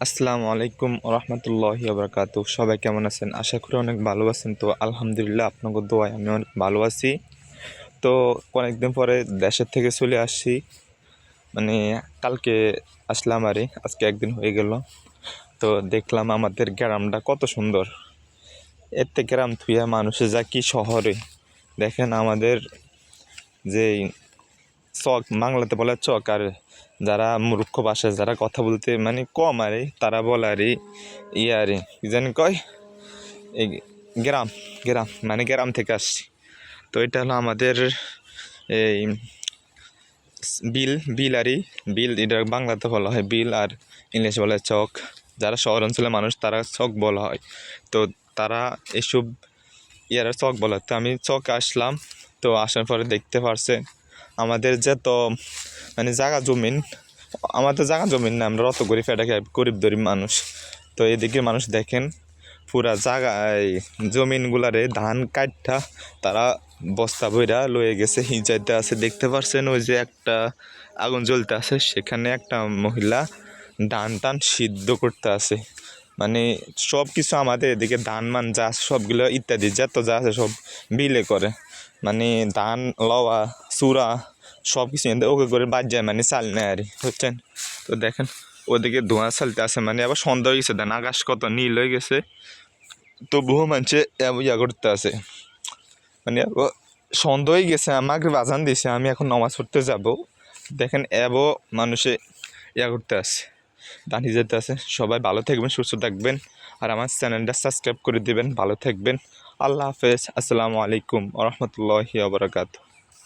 আসসালামু আলাইকুম রহমতুল্লাহি আবরকাত সবাই কেমন আছেন? আশা করি অনেক ভালো আছেন। তো আলহামদুলিল্লাহ আপনাকে দোয়ায় আমি অনেক ভালো আছি। তো অনেকদিন পরে দেশের থেকে চলে আসছি। মানে কালকে আসলাম আরে, আজকে একদিন হয়ে গেল। তো দেখলাম আমাদের গ্রামটা কত সুন্দর। থেকে গ্রাম থুয়া মানুষে যা কি শহরে। দেখেন আমাদের যে চক, বাংলাতে বলে চক, আর যারা মূর্খ ভাষায় যারা কথা বলতে মানে কম আরে, তারা বলে আরে ইয়ে আরে জানি কয়? এই গ্রাম গ্রাম মানে গ্রাম থেকে আসছি। তো এটা হলো আমাদের এই বিল বিল আরই বিল এটা বাংলাতে বলা হয় বিল, আর ইংলিশে বলা চক। যারা শহর অঞ্চলের মানুষ, তারা চক বলা হয়। তো তারা এসব ইয়ারা চক বলা। তো আমি চক আসলাম। তো আসার পরে দেখতে পারছে আমাদের যে তো মানে জায়গা জমিন, আমাদের জায়গা জমিন না, আমরা অত গরিব এটা গরিব দরিব মানুষ। তো এদিকে মানুষ দেখেন, পুরা জায়গা এই জমিনগুলারে ধান কাটটা তারা বস্তা বইরা লয়ে গেছে, হিজাইতে আছে। দেখতে পারছেন ওই যে একটা আগুন জ্বলতে আছে, সেখানে একটা মহিলা ধান টান সিদ্ধ করতে আছে। মানে সব কিছু আমাদের এদিকে ধান, মান যা সবগুলো ইত্যাদি, যত যা আছে সব বিলে করে। মানে ধান, লওয়া চূড়া সব কিছু এনে ওকে করে বাদ যায় মানে চাল নেয় আর বুঝছেন? তো দেখেন, ওদিকে ধোঁয়া চালতে আছে মানে আবার সন্ধ্যা হয়ে গেছে, দেন আকাশ কত নীল হয়ে গেছে। তো বহু মানুষে ইয়া করতে আছে। মানে সন্ধ্যা হয়ে গেছে, আমাকে বাজান দিয়েছে, আমি এখন নমাজ পড়তে যাব। দেখেন, এবো মানুষে ইয়া করতে আছে, দাঁড়িয়ে যেতে আছে। সবাই ভালো থাকবেন, সুস্থ থাকবেন, আর আমার চ্যানেলটা সাবস্ক্রাইব করে দিবেন, ভালো থাকবেন। আল্লাহ হাফেজ, আসসালামু আলাইকুম রহমতুল্লাহি আবরাকাতু